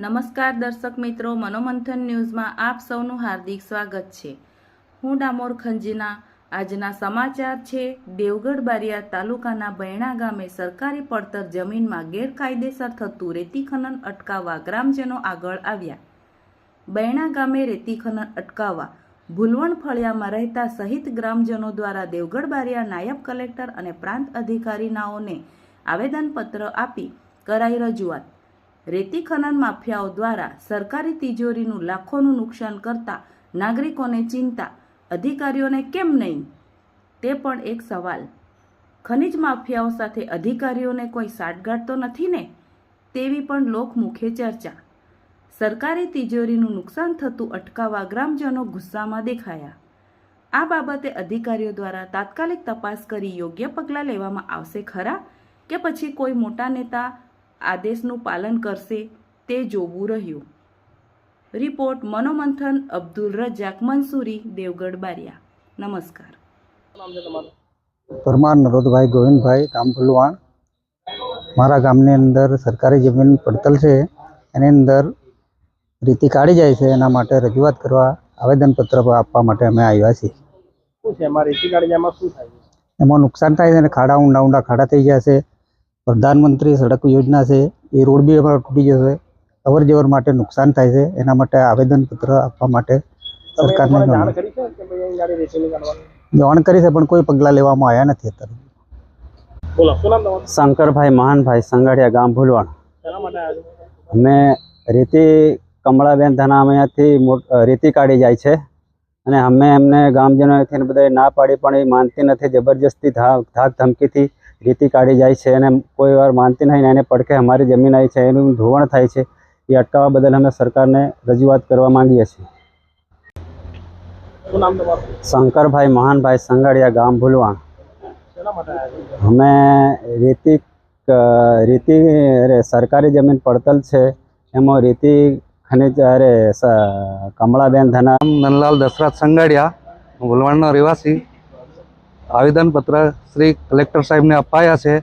નમસ્કાર દર્શક મિત્રો, મનોમંથન ન્યૂઝમાં આપ સૌનું હાર્દિક સ્વાગત છે. હું ડામોર ખંજીના. આજના સમાચાર છે, દેવગઢ બારિયા તાલુકાના બૈણા ગામે સરકારી પડતર જમીનમાં ગેરકાયદેસર થતું રેતી ખનન અટકાવવા ગ્રામજનો આગળ આવ્યા. બૈણા ગામે રેતી ખનન અટકાવવા ભૂલવણ ફળિયામાં રહેતા સહિત ગ્રામજનો દ્વારા દેવગઢ બારિયા નાયબ કલેક્ટર અને પ્રાંત અધિકારીનાઓને આવેદનપત્ર આપી કરાઈ રજૂઆત. રેતી ખનન માફિયાઓ દ્વારા સરકારી તિજોરીનું લાખોનું નુકસાન કરતા નાગરિકોને ચિંતા. અધિકારીઓને કેમ નહીં? તે પણ એક સવાલ. ખનિજ માફિયાઓ સાથે અધિકારીઓને કોઈ સાઠગાંઠ તો નથી ને? તેવી પણ લોકમુખે ચર્ચા. સરકારી તિજોરીનું નુકસાન થતું અટકાવવા ગ્રામજનો ગુસ્સામાં દેખાયા. આ બાબતે અધિકારીઓ દ્વારા તાત્કાલિક તપાસ કરી યોગ્ય પગલાં લેવામાં આવશે ખરા? કે પછી કોઈ મોટા નેતા આદેશનું પાલન કરશે તે જોવું રહ્યું. રિપોર્ટ મનોમંથન અબ્દુલ રજાક મંસૂરી દેવગઢ બારિયા. નમસ્કાર. પરમાર નરોદભાઈ ગોવિંદભાઈ ગામ ભલવાણ મારા ગામની અંદર સરકારી જમીન પડતલ છે. એની અંદર રીતિ કાઢી જાય છે. એના માટે રજૂઆત કરવા આવેદનપત્ર આપવા માટે અમે આવ્યા છીએ. શું છે? એમાં રેતી કાઢીમાં શું થાય એમાં નુકસાન થાય છે અને ખાડા ઊંડા ઊંડા ખાડા થઈ જશે. પ્રધાનમંત્રી સડક યોજના છે એ રોડ બી અમારો તૂટી જશે. અવર જવર માટે નુકસાન થાય છે એના માટે આવેદનપત્ર આપવા માટે સરકારને જાણ કરી છે પણ કોઈ પગલાં લેવામાં આવ્યા નથી અત્યારે. શંકરભાઈ મહાનભાઈ સંગાડિયા ગામ ભૂલવાણ. અમે રેતી કમળાબેન ધના અહીંયાથી રેતી કાઢી જાય છે. અને અમે એમને ગામજનોથી બધા ના પાડી પણ એ માનતી નથી જબરજસ્તી ધાક ધાક ધમકીથી રેતી કાઢી જાય છે અને કોઈ વાર માનતી નહીં એને પડખે અમારી જમીન આવી છે એનું ધોવાણ થાય છે એ અટકાવવા બદલ અમે સરકારને રજૂઆત કરવા માંગીએ છીએ. શંકરભાઈ મહાનભાઈ સંગાડિયા ગામ ભૂલવાણ. અમે રેતી રીતિ સરકારી જમીન પડતલ છે એમાં રેતી ખનિજ અરે સ- કમળાબેન ધના. નંદલાલ દશરથ સંગાડિયા ભૂલવાણનો રહેવાસી. આવેદનપત્ર શ્રી કલેક્ટર સાહેબને અપાયા છે.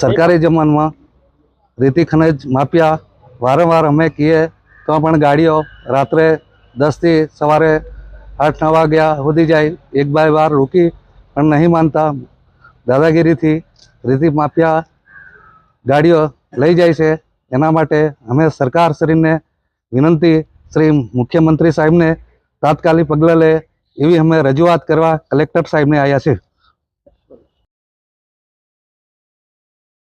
સરકારી જમાનમાં રેતી ખનજ માફિયા વારંવાર અમે કહીએ, તો પણ ગાડીઓ રાત્રે દસથી સવારે આઠ, નવ વાગ્યા સુધી જાય, એક બાય વાર રોકી. પણ નહીં માનતા દાદાગીરીથી રેતી માફિયા ગાડીઓ લઈ જાય છે. એના માટે અમે સરકારશ્રીને વિનંતી, શ્રી મુખ્યમંત્રી સાહેબને તાત્કાલિક પગલાં લે એવી અમે રજૂઆત કરવા કલેક્ટર સાહેબને આવ્યા છે.